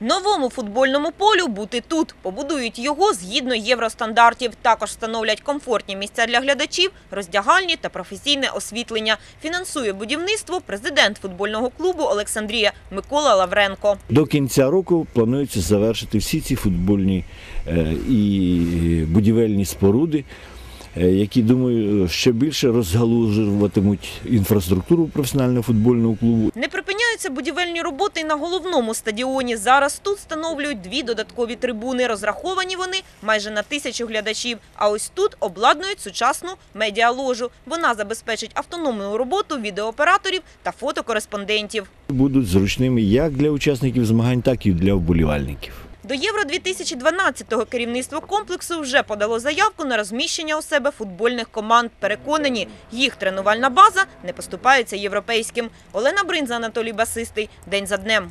Новому футбольному полю бути тут. Побудують його згідно євростандартів. Також встановлять комфортні місця для глядачів, роздягальні та професійне освітлення. Фінансує будівництво президент футбольного клубу Олександрія Микола Лавренко. До кінця року планується завершити всі ці футбольні е, і будівельні споруди, е, які, думаю, ще більше розгалужуватимуть інфраструктуру професіонального футбольного клубу. Не припиняються будівельні роботи й на головному стадіоні. Зараз тут встановлюють дві додаткові трибуни. Розраховані вони майже на тисячу глядачів. А ось тут обладнують сучасну медіаложу. Вона забезпечить автономну роботу відеооператорів та фотокореспондентів. Будуть зручними як для учасників змагань, так і для вболівальників. До Євро 2012-го керівництво комплексу вже подало заявку на розміщення у себе футбольних команд. Переконані, їх тренувальна база не поступається європейським. Олена Бринза, Анатолій Басистий. День за днем.